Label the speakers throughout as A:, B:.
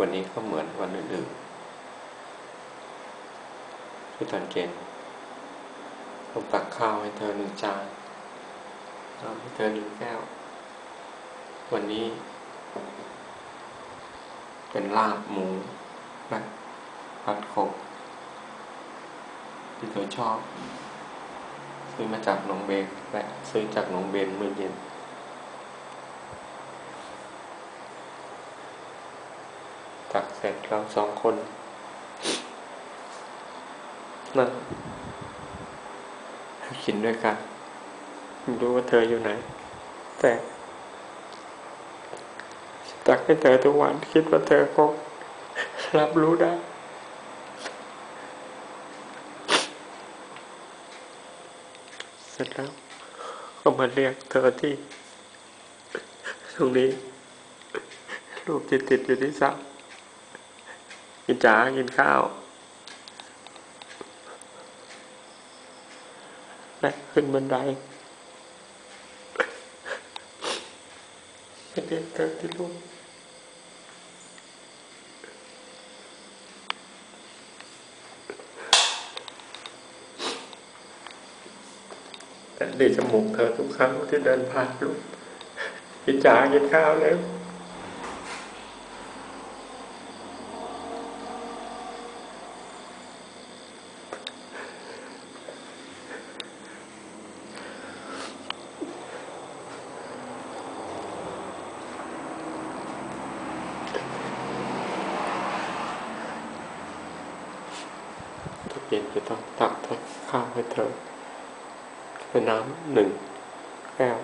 A: วันนี้ก็เหมือนวันอื่นๆที่ตอนเย็นผมตักข้าวให้เธอหนึ่งจานน้ำให้เธอหนึ่งแก้ว วันนี้ เป็นลาบหมูและผัดขบที่เธอชอบ ซื้อมาจากหนองเบนและซื้อจากหนองเบนเมื่อเย็น ตักเสร็จเราสองคนนั่งกินด้วยกันไม่รู้ว่าเธออยู่ไหน แต่ตักให้เธอทุกวันคิดว่าเธอคงรับรู้ได้เสร็จแล้วก็มาเรียกเธอที่ ตรงนี้รูปติดติดๆอยู่ที่เสา กินจ๋ากินข้าวและขึ้นบันไดไปเรียกเธอที่รูปแต่ดีจมูกเธอทุกครั้งที่เดินผ่านลูกกินจ๋ากินข้าวแล้ว ทุกเย็นจะต้องตักข้าวให้เธอเป็นน้ำหนึ่งแก้ว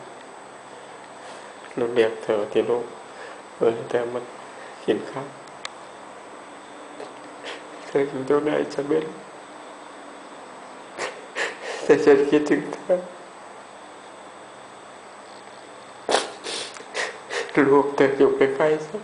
A: เราเรียกเธอที่ลูกเออแต่มันกินข้าวเธออยู่ตรงไหนจะไม่รู้แต่ฉันคิดถึงเธอลูกเธออยู่ใกล้ๆสัก